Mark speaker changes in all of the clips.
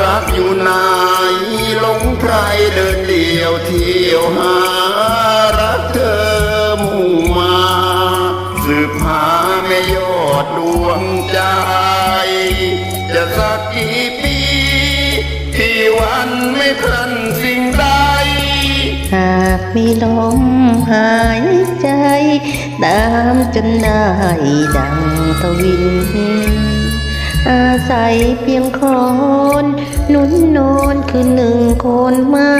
Speaker 1: รับอยู่ไหนหลงใครเดินเดี่ยวเที่ยวหารักเธอมุ่งมา สืบหาแม่ยอดดวงใจ จะสักกี่ปีที่วันไม่ทันสิ่งใด
Speaker 2: หากมีลมหายใจ ตามจนได้ดังทวิน อาศัยเพียงคอนนุ่นนอนคือหนึ่งคนไม้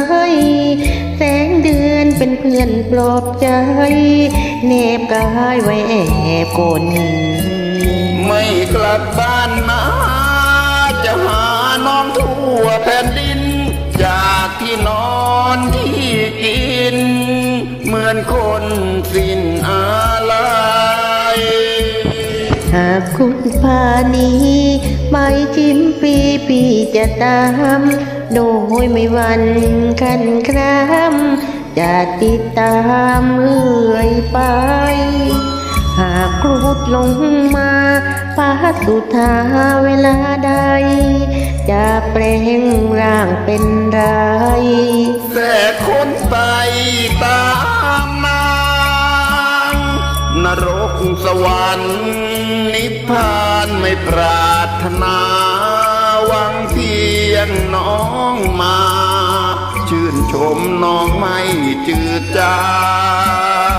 Speaker 2: แสงเดือนเป็นเพื่อนปลอบใจเนบกายไว้แอบกน
Speaker 1: ไม่กลับบ้านมา จะหาน้องทั่วแผ่นดิน จากที่นอนที่กิน เหมือนคนสิ้น
Speaker 2: หากคุณพานี้ไปจิ้มปีปีจะตาม โดยไม่วันคันครามจะติดตามเรื่อยไป หากครูดลงมาฟ้าสุธาเวลาใด จะแปลงร่างเป็นไร
Speaker 1: แต่คนไปตามนางนรกสวรรค์ ไม่ปรารถนาหวังเพียงน้องมา ชื่นชมน้องไม่จืดจา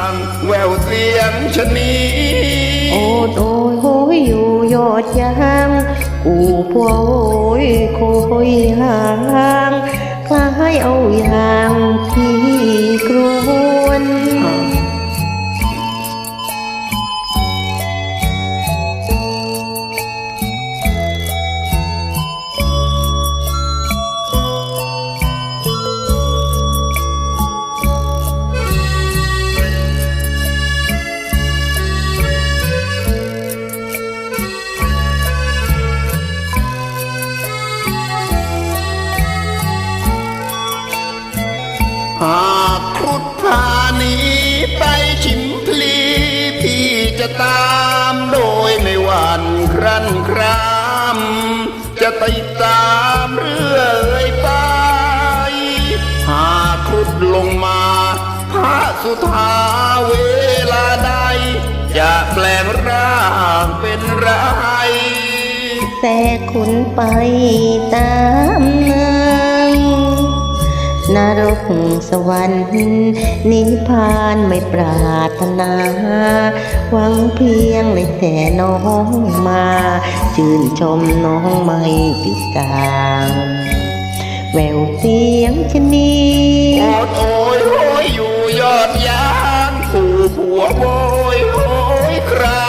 Speaker 1: งแววเสียงชนี
Speaker 2: โอดโอยโหยอยู่ยอดยางอูพัวโอยโคยหางคล้ายเอาอย่า
Speaker 1: หากครุฑพานี้ไปชิมพลีพี่จะตามโดยไม่หวั่นครั่นครามจะติดตามเรื่อยไป หากครุฑลงมาพระสุธาเวลาใดจะแปลงร่างเป็นไร
Speaker 2: แต่คุณไปตามนา นรกสวรรค์นิพพานไม่ปรารถนา หวังเพียงในแต่น้องมา ชื่นชมน้องไม่ติดตามแววเสียงชะนี
Speaker 1: โอดโอยโหยอยู่ยอดยานผู้ผัวโบยโหยคราง